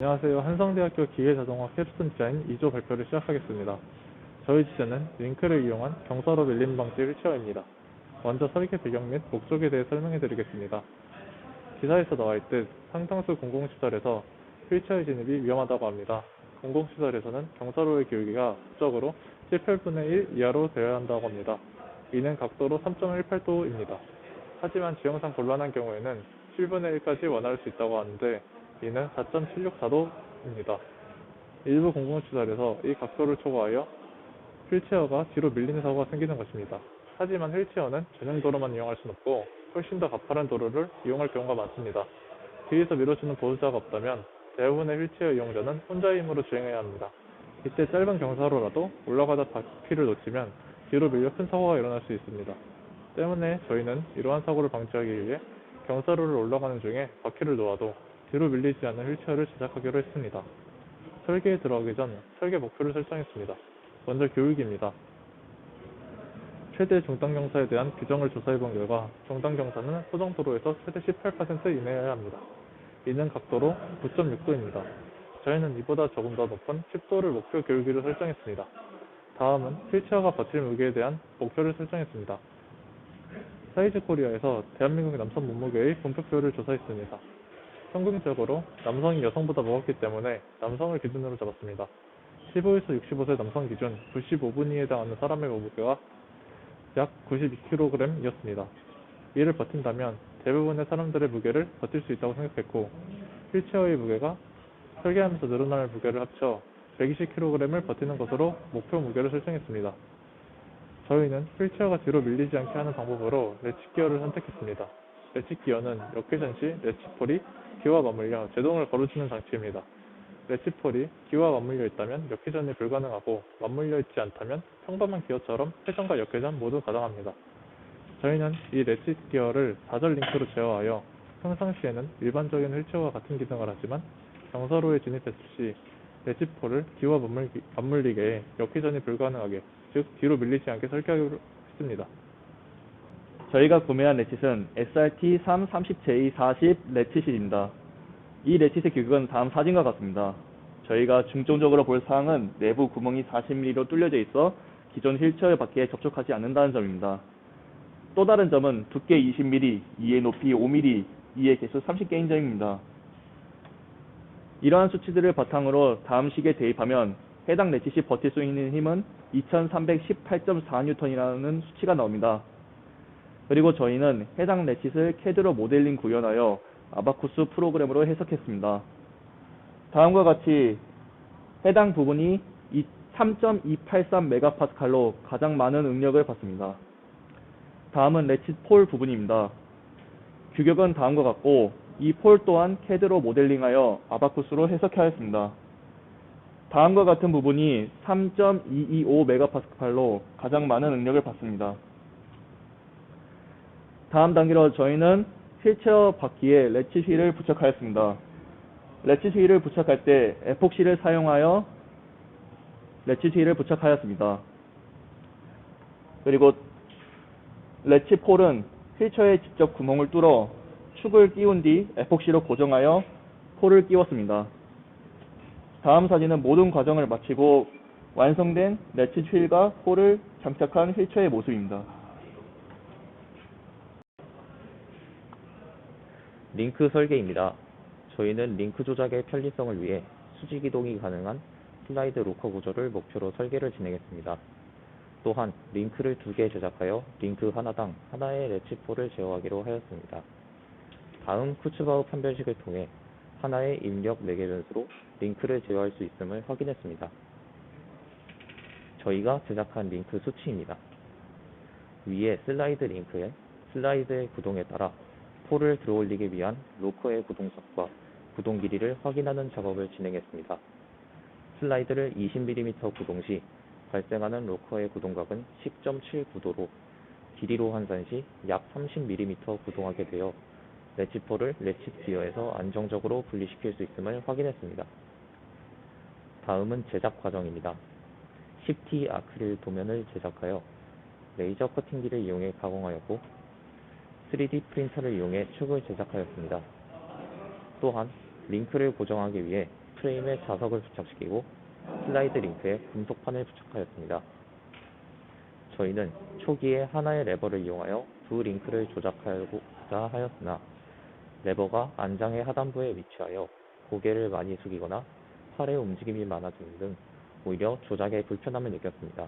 안녕하세요. 한성대학교 기계자동화 캡스톤 디자인 2조 발표를 시작하겠습니다. 저희 주제는 링크를 이용한 경사로 밀림 방지 휠체어입니다. 먼저 설계 배경 및 목적에 대해 설명해 드리겠습니다. 기사에서 나와 있듯 상당수 공공시설에서 휠체어 진입이 위험하다고 합니다. 공공시설에서는 경사로의 기울기가 법적으로 18분의 1 이하로 되어야 한다고 합니다. 이는 각도로 3.18도입니다. 하지만 지형상 곤란한 경우에는 7분의 1까지 원활할 수 있다고 하는데 이는 4.764도입니다. 일부 공공시설에서 이 각도를 초과하여 휠체어가 뒤로 밀리는 사고가 생기는 것입니다. 하지만 휠체어는 전용 도로만 이용할 수는 없고 훨씬 더 가파른 도로를 이용할 경우가 많습니다. 뒤에서 밀어주는 보호자가 없다면 대부분의 휠체어 이용자는 혼자의 힘으로 주행해야 합니다. 이때 짧은 경사로라도 올라가다 바퀴를 놓치면 뒤로 밀려 큰 사고가 일어날 수 있습니다. 때문에 저희는 이러한 사고를 방지하기 위해 경사로를 올라가는 중에 바퀴를 놓아도 뒤로 밀리지 않는 휠체어를 제작하기로 했습니다. 설계에 들어가기 전 설계 목표를 설정했습니다. 먼저 교육입니다. 최대 중단 경사에 대한 규정을 조사해 본 결과 중단 경사는 소정 도로에서 최대 18% 이내여야 합니다. 이는 각도로 9.6도입니다. 저희는 이보다 조금 더 높은 10도를 목표 교육위로 설정했습니다. 다음은 휠체어가 버틸 무게에 대한 목표를 설정했습니다. 사이즈 코리아에서 대한민국 남성 몸무게의 분표표를 조사했습니다. 평균적으로 남성이 여성보다 무겁기 때문에 남성을 기준으로 잡았습니다. 15에서 65세 남성 기준 95분위에 해당하는 사람의 몸무게가 약 92kg이었습니다. 이를 버틴다면 대부분의 사람들의 무게를 버틸 수 있다고 생각했고 휠체어의 무게가 설계하면서 늘어날 무게를 합쳐 120kg을 버티는 것으로 목표 무게를 설정했습니다. 저희는 휠체어가 뒤로 밀리지 않게 하는 방법으로 레치 기어를 선택했습니다. 레치 기어는 역회전 시 레치폴이 기와 맞물려 제동을 걸어주는 장치입니다. 레치폴이 기와 맞물려 있다면 역회전이 불가능하고 맞물려 있지 않다면 평범한 기어처럼 회전과 역회전 모두 가능합니다. 저희는 이 레치 기어를 4절 링크로 제어하여 평상시에는 일반적인 휠체어와 같은 기능을 하지만 경사로에 진입했을 시 레치폴을 기와 맞물리게 해 역회전이 불가능하게 즉 뒤로 밀리지 않게 설계하기로 했습니다. 저희가 구매한 레칫은 SRT 330J40 레칫입니다. 이 레칫의 규격은 다음 사진과 같습니다. 저희가 중점적으로 볼 사항은 내부 구멍이 40mm로 뚫려져 있어 기존 휠체어 바퀴에 접촉하지 않는다는 점입니다. 또 다른 점은 두께 20mm, 이의 높이 5mm, 이의 개수 30개인 점입니다. 이러한 수치들을 바탕으로 다음 식에 대입하면 해당 레칫이 버틸 수 있는 힘은 2318.4N이라는 수치가 나옵니다. 그리고 저희는 해당 레칫을 CAD로 모델링 구현하여 아바쿠스 프로그램으로 해석했습니다. 다음과 같이 해당 부분이 3.283MPa로 가장 많은 응력을 받습니다. 다음은 레칫 폴 부분입니다. 규격은 다음과 같고 이 폴 또한 CAD로 모델링하여 아바쿠스로 해석하였습니다. 다음과 같은 부분이 3.225MPa로 가장 많은 응력을 받습니다. 다음 단계로 저희는 휠체어 바퀴에 레치 휠을 부착하였습니다. 레치 휠을 부착할 때 에폭시를 사용하여 레치 휠을 부착하였습니다. 그리고 레치 폴은 휠체어에 직접 구멍을 뚫어 축을 끼운 뒤 에폭시로 고정하여 폴을 끼웠습니다. 다음 사진은 모든 과정을 마치고 완성된 레치 휠과 폴을 장착한 휠체어의 모습입니다. 링크 설계입니다. 저희는 링크 조작의 편리성을 위해 수직 이동이 가능한 슬라이드 로커 구조를 목표로 설계를 진행했습니다. 또한 링크를 두 개 제작하여 링크 하나당 하나의 레치폴을 제어하기로 하였습니다. 다음 쿠츠바우 판별식을 통해 하나의 입력 4개 변수로 링크를 제어할 수 있음을 확인했습니다. 저희가 제작한 링크 수치입니다. 위에 슬라이드 링크에 슬라이드의 구동에 따라 폴을 들어올리기 위한 로커의 구동석과 구동 길이를 확인하는 작업을 진행했습니다. 슬라이드를 20mm 구동 시 발생하는 로커의 구동각은 10.79도로 길이로 환산 시 약 30mm 구동하게 되어 레치폴을 레칫 기어에서 안정적으로 분리시킬 수 있음을 확인했습니다. 다음은 제작 과정입니다. 10T 아크릴 도면을 제작하여 레이저 커팅기를 이용해 가공하였고 3D 프린터를 이용해 축을 제작하였습니다. 또한 링크를 고정하기 위해 프레임에 자석을 부착시키고 슬라이드 링크에 금속판을 부착하였습니다. 저희는 초기에 하나의 레버를 이용하여 두 링크를 조작하고자 하였으나 레버가 안장의 하단부에 위치하여 고개를 많이 숙이거나 팔의 움직임이 많아지는 등 오히려 조작에 불편함을 느꼈습니다.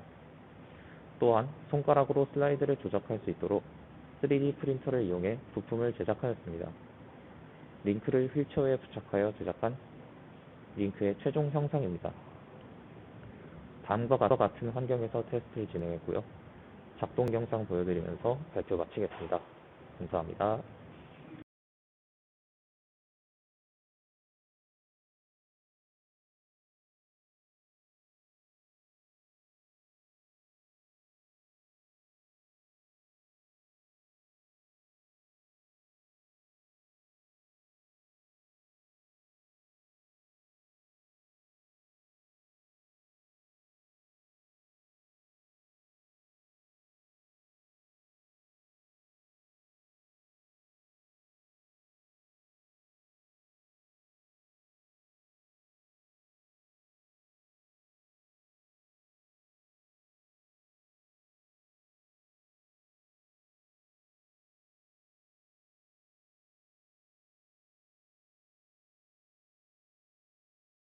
또한 손가락으로 슬라이드를 조작할 수 있도록 3D 프린터를 이용해 부품을 제작하였습니다. 링크를 휠체어에 부착하여 제작한 링크의 최종 형상입니다. 다음과 같은 환경에서 테스트를 진행했고요. 작동 영상 보여드리면서 발표 마치겠습니다. 감사합니다.